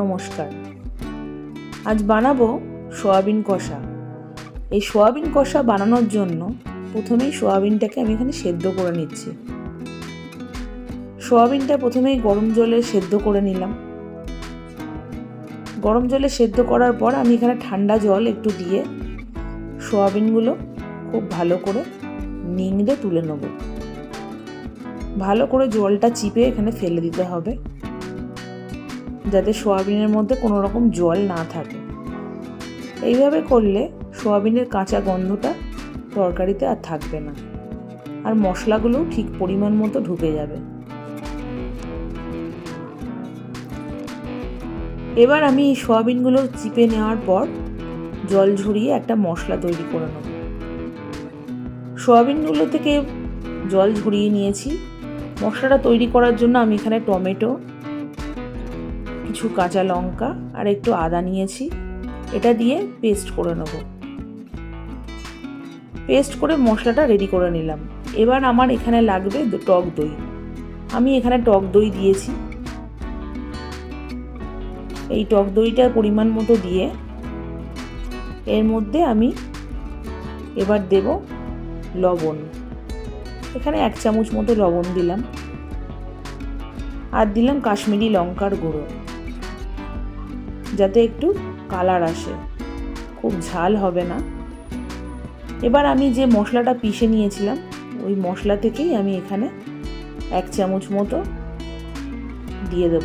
নমস্কার। আজ বানাবো সোয়াবিন কষা। এই সোয়াবিন কষা বানানোর জন্য প্রথমেই সোয়াবিনটাকে আমি এখানে সেদ্ধ করে নিচ্ছি। সোয়াবিনটা প্রথমেই গরম জলে সেদ্ধ করে নিলাম। গরম জলে সেদ্ধ করার পর আমি এখানে ঠান্ডা জল একটু দিয়ে সোয়াবিনগুলো খুব ভালো করে নিংড়ে তুলে নেব। ভালো করে জলটা চিপে এখানে ফেলে দিতে হবে। যাতে সোয়াবিনের মধ্যে কোনো রকম জল না থাকে। এইভাবে করলে সোয়াবিনের কাঁচা গন্ধটা তরকারিতে আর থাকবে না। আর মশলাগুলোও ঠিক পরিমাণ মতো ঢুকে যাবে। এবার আমি এই সোয়াবিনগুলো চিপে নেওয়ার পর জল ঝরিয়ে একটা মশলা তৈরি করে নেব। সোয়াবিনগুলো থেকে জল ঝরিয়ে নিয়েছি। মশলাটা তৈরি করার জন্য আমি এখানে টমেটো কিছু কাঁচা লঙ্কা আর একটু আদা নিয়েছি। এটা দিয়ে পেস্ট করে নেব। পেস্ট করে মশলাটা রেডি করে নিলাম। এবার আমার এখানে লাগবে টক দই। আমি এখানে টক দই দিয়েছি। এই টক দইটার পরিমাণ মতো দিয়ে এর মধ্যে আমি এবার দেব লবণ। এখানে এক চামচ মতো লবণ দিলাম। আর দিলাম কাশ্মীরি লঙ্কার গুঁড়ো। যাতে একটু কালার আসে। খুব ঝাল হবে না। এবার আমি যে মশলাটা পিষে নিয়েছিলাম, ওই মশলা থেকেই আমি এখানে এক চামচ মতো দিয়ে দেব।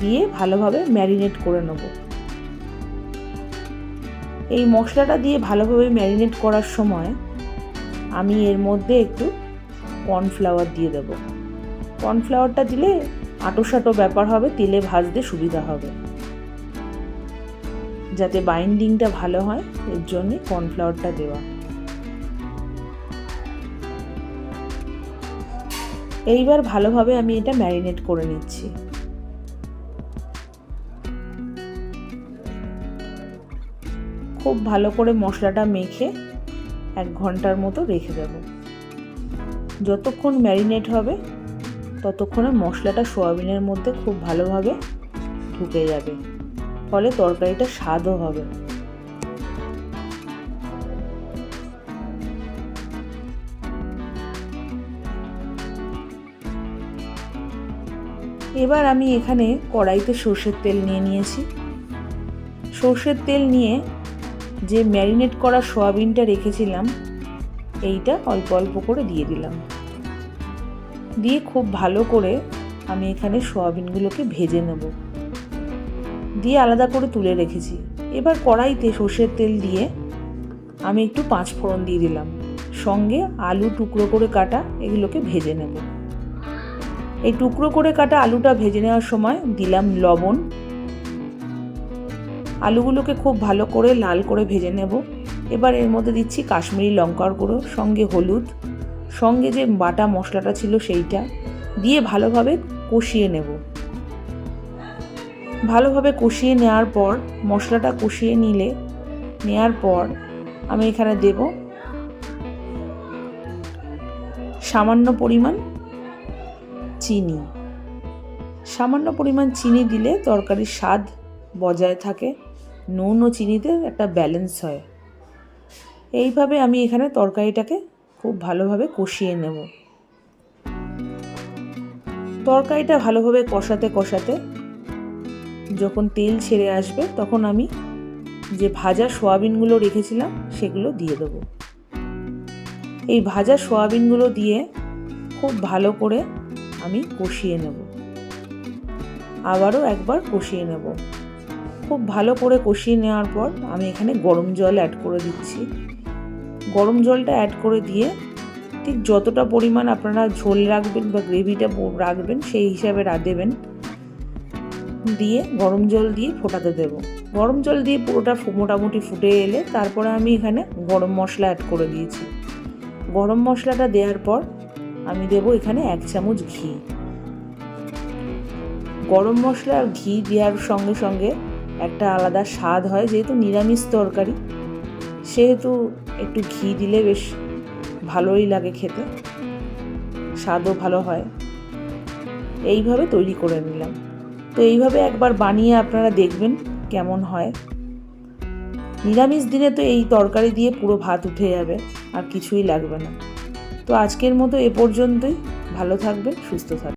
দিয়ে ভালোভাবে ম্যারিনেট করে নেব। এই মশলাটা দিয়ে ভালোভাবে ম্যারিনেট করার সময় আমি এর মধ্যে একটু কর্নফ্লাওয়ার দিয়ে দেব। কর্নফ্লাওয়ারটা দিলে আটো সাটো ব্যাপার হবে, তেলে ভাজতে সুবিধা হবে। যাতে বাইন্ডিংটা ভালো হয়, এর জন্যে কর্নফ্লাওয়ারটা দেওয়া। এইবার ভালোভাবে আমি এটা ম্যারিনেট করে নিচ্ছি। খুব ভালো করে মশলাটা মেখে এক ঘণ্টার মতো রেখে দেব। যতক্ষণ ম্যারিনেট হবে, ততক্ষণে মশলাটা সোয়াবিনের মধ্যে খুব ভালোভাবে ঢুকে যাবে। ফলে তরকারিটা স্বাদও হবে। এবার আমি এখানে কড়াইতে সর্ষের তেল নিয়ে নিয়েছি। সর্ষের তেল নিয়ে যে ম্যারিনেট করা সোয়াবিনটা রেখেছিলাম, এইটা অল্প অল্প করে দিয়ে দিলাম। দিয়ে খুব ভালো করে আমি এখানে সোয়াবিনগুলোকে ভেজে নেব। দিয়ে আলাদা করে তুলে রেখেছি। এবার কড়াইতে সর্ষের তেল দিয়ে আমি একটু পাঁচ ফোড়ন দিয়ে দিলাম। সঙ্গে আলু টুকরো করে কাটা, এগুলোকে ভেজে নেব। এই টুকরো করে কাটা আলুটা ভেজে নেওয়ার সময় দিলাম লবণ। আলুগুলোকে খুব ভালো করে লাল করে ভেজে নেব। এবার এর মধ্যে দিচ্ছি কাশ্মীরি লঙ্কার গুঁড়ো, সঙ্গে হলুদ, সঙ্গে যে বাটা মশলাটা ছিল সেইটা, দিয়ে ভালোভাবে কষিয়ে নেব। ভালোভাবে কষিয়ে নেওয়ার পর, মশলাটা কষিয়ে নিলে নেওয়ার পর আমি এখানে দেব সামান্য পরিমাণ চিনি। সামান্য পরিমাণ চিনি দিলে তরকারির স্বাদ বজায় থাকে, নুন ও চিনিতে একটা ব্যালেন্স হয়। এইভাবে আমি এখানে তরকারিটাকে খুব ভালোভাবে কষিয়ে নেব। তরকারিটা ভালোভাবে কষাতে কষাতে যখন তেল ছেড়ে আসবে, তখন আমি যে ভাজা সোয়াবিনগুলো রেখেছিলাম, সেগুলো দিয়ে দেবো। এই ভাজা সোয়াবিনগুলো দিয়ে খুব ভালো করে আমি কষিয়ে নেব। আবারও একবার কষিয়ে নেব। খুব ভালো করে কষিয়ে নেওয়ার পর আমি এখানে গরম জল অ্যাড করে দিচ্ছি। গরম জলটা অ্যাড করে দিয়ে ঠিক যতটা পরিমাণ আপনারা ঝোল রাখবেন বা গ্রেভিটা রাখবেন, সেই হিসাবে দেবেন। দিয়ে গরম জল দিয়ে ফোটাতে দেবো। গরম জল দিয়ে পুরোটা মোটামুটি ফুটে এলে তারপরে আমি এখানে গরম মশলা অ্যাড করে দিয়েছি। গরম মশলাটা দেওয়ার পর আমি দেব এখানে এক চামচ ঘি। গরম মশলা আর ঘি দেওয়ার সঙ্গে সঙ্গে একটা আলাদা স্বাদ হয়, যেহেতু নিরামিষ তরকারি। সেহেতু একটু ঘি দিলে বেশ ভালোই লাগে খেতে। স্বাদও ভালো হয়। এইভাবে তৈরি করে নিলাম। তো এইভাবে একবার বানিয়ে আপনারা দেখবেন কেমন হয়। নিরামিষ দিনে তো এই তরকারি দিয়ে পুরো ভাত উঠে যাবে, আর কিছুই লাগবে না। তো আজকের মতো এ পর্যন্তই। ভালো থাকবেন, সুস্থ থাকবেন।